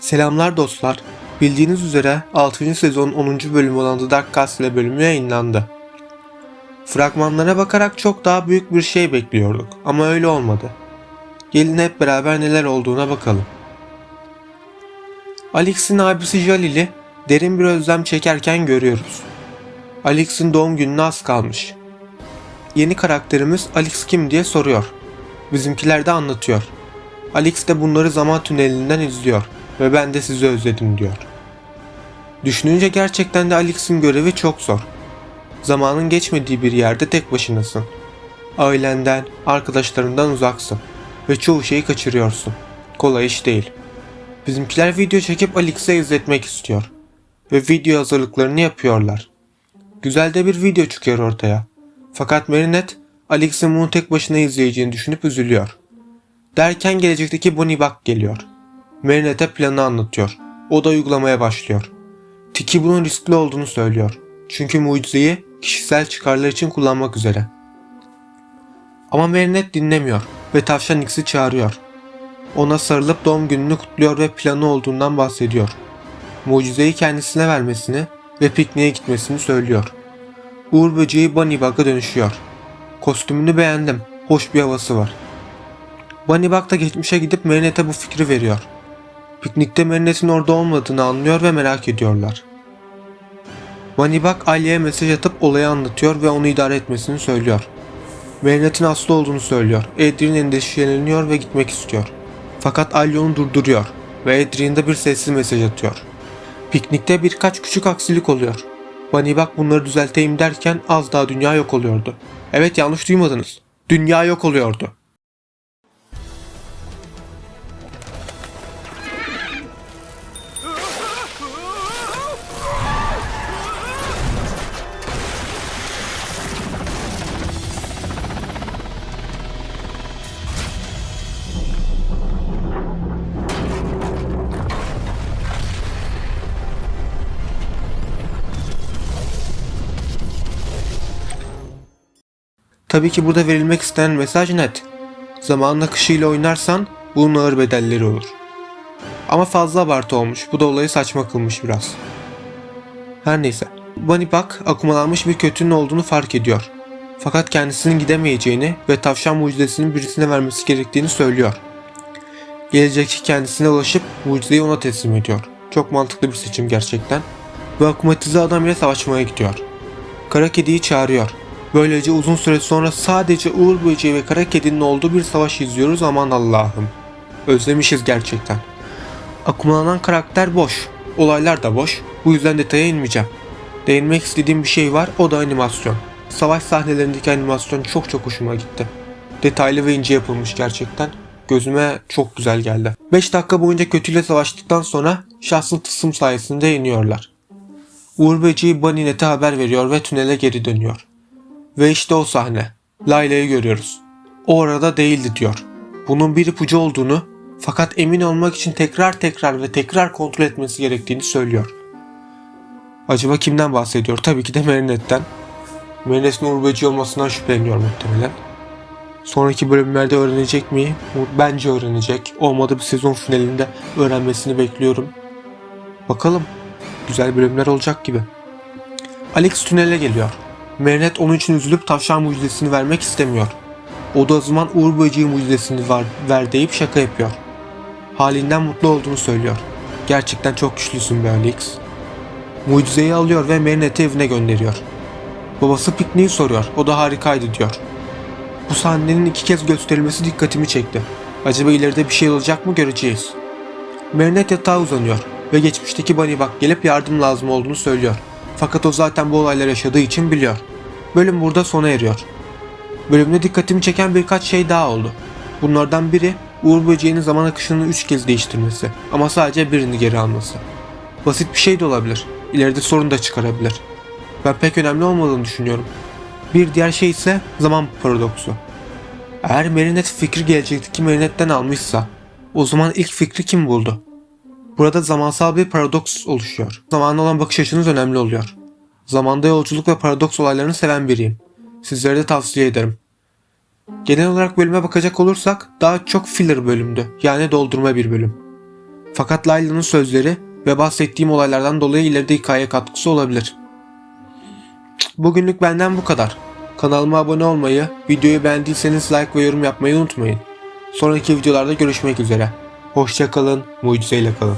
Selamlar dostlar. Bildiğiniz üzere 6. sezonun 10. bölümü olan The Dark Castle bölümü yayınlandı. Fragmanlara bakarak çok daha büyük bir şey bekliyorduk ama öyle olmadı. Gelin hep beraber neler olduğuna bakalım. Alex'in abisi Jalil'i derin bir özlem çekerken görüyoruz. Alex'in doğum gününe az kalmış. Yeni karakterimiz Alex kim diye soruyor. Bizimkiler de anlatıyor. Alex de bunları zaman tünelinden izliyor ve ben de sizi özledim diyor. Düşününce gerçekten de Alex'in görevi çok zor. Zamanın geçmediği bir yerde tek başınasın. Ailenden, arkadaşlarından uzaksın ve çoğu şeyi kaçırıyorsun. Kolay iş değil. Bizimkiler video çekip Alex'e izletmek istiyor ve video hazırlıklarını yapıyorlar. Güzel de bir video çıkıyor ortaya. Fakat Marinette, Alex'in bunu tek başına izleyeceğini düşünüp üzülüyor. Derken gelecekteki Bonnie Buck geliyor. Marinette planı anlatıyor. O da uygulamaya başlıyor. Tiki bunun riskli olduğunu söylüyor. Çünkü mucizeyi kişisel çıkarlar için kullanmak üzere. Ama Marinette dinlemiyor ve tavşan X'i çağırıyor. Ona sarılıp doğum gününü kutluyor ve planı olduğundan bahsediyor. Mucizeyi kendisine vermesini ve pikniğe gitmesini söylüyor. Uğur böceği Bunny Bug'a dönüşüyor. Kostümünü beğendim. Hoş bir havası var. Bunny Bug da geçmişe gidip Marinette'e bu fikri veriyor. Piknikte Marinette'in orada olmadığını anlıyor ve merak ediyorlar. Bug Alya'ya mesaj atıp olayı anlatıyor ve onu idare etmesini söylüyor. Marinette'in hasta olduğunu söylüyor. Adrian endişeleniyor ve gitmek istiyor. Fakat Alya onu durduruyor ve Adrian da bir sessiz mesaj atıyor. Piknikte birkaç küçük aksilik oluyor. Bug bunları düzelteyim derken az daha dünya yok oluyordu. Evet yanlış duymadınız. Dünya yok oluyordu. Tabii ki burada verilmek istenen mesaj net. Zamanın akışıyla oynarsan bunun ağır bedelleri olur. Ama fazla abartı olmuş. Bu da olayı saçma kılmış biraz. Her neyse. Bunny Bug akumalanmış bir kötünün olduğunu fark ediyor. Fakat kendisinin gidemeyeceğini ve tavşan mucizesini birisine vermesi gerektiğini söylüyor. Gelecekçi kendisine ulaşıp mucizeyi ona teslim ediyor. Çok mantıklı bir seçim gerçekten. Ve akumatize adam ile savaşmaya gidiyor. Kara kediyi çağırıyor. Böylece uzun süre sonra sadece Uğur Böceği ve Kara Kedi'nin olduğu bir savaş izliyoruz aman Allah'ım. Özlemişiz gerçekten. Akumalanan karakter boş. Olaylar da boş. Bu yüzden detaya inmeyeceğim. Değinmek istediğim bir şey var o da animasyon. Savaş sahnelerindeki animasyon çok çok hoşuma gitti. Detaylı ve ince yapılmış gerçekten. Gözüme çok güzel geldi. 5 dakika boyunca kötüyle savaştıktan sonra şahsın tılsım sayesinde yeniyorlar. Uğur Böceği Baninet'e haber veriyor ve tünele geri dönüyor. Ve işte o sahne. Layla'yı görüyoruz. O orada değildi diyor. Bunun bir ipucu olduğunu fakat emin olmak için tekrar tekrar ve tekrar kontrol etmesi gerektiğini söylüyor. Acaba kimden bahsediyor? Tabii ki de Marinette'den. Marinette'in Böceği olmasından şüpheleniyor muhtemelen. Sonraki bölümlerde öğrenecek mi? Bence öğrenecek. Olmadı bir sezon finalinde öğrenmesini bekliyorum. Bakalım. Güzel bölümler olacak gibi. Alex tünele geliyor. Marinette onun için üzülüp tavşan mucizesini vermek istemiyor. O da o zaman Uğur Böceği mucizesini var, ver deyip şaka yapıyor. Halinden mutlu olduğunu söylüyor. Gerçekten çok güçlüsün be Alex. Mucizeyi alıyor ve Marinette'i evine gönderiyor. Babası pikniği soruyor. O da harikaydı diyor. Bu sahnenin iki kez gösterilmesi dikkatimi çekti. Acaba ileride bir şey olacak mı göreceğiz. Marinette yatağa uzanıyor ve geçmişteki Bunny Bug gelip yardım lazım olduğunu söylüyor. Fakat o zaten bu olaylar yaşadığı için biliyor. Bölüm burada sona eriyor. Bölümde dikkatimi çeken birkaç şey daha oldu. Bunlardan biri Uğur Böceği'nin zaman akışını 3 kez değiştirmesi ama sadece birini geri alması. Basit bir şey de olabilir. İleride sorun da çıkarabilir. Ben pek önemli olmadığını düşünüyorum. Bir diğer şey ise zaman paradoksu. Eğer Marinette fikri gelecekteki Marinette'den almışsa o zaman ilk fikri kim buldu? Burada zamansal bir paradoks oluşuyor. Zamana olan bakış açınız önemli oluyor. Zamanda yolculuk ve paradoks olaylarını seven biriyim. Sizlere de tavsiye ederim. Genel olarak bölüme bakacak olursak daha çok filler bölümdü. Yani doldurma bir bölüm. Fakat Layla'nın sözleri ve bahsettiğim olaylardan dolayı ileride hikaye katkısı olabilir. Bugünlük benden bu kadar. Kanalıma abone olmayı, videoyu beğendiyseniz like ve yorum yapmayı unutmayın. Sonraki videolarda görüşmek üzere. Hoşçakalın, mucizeyle kalın.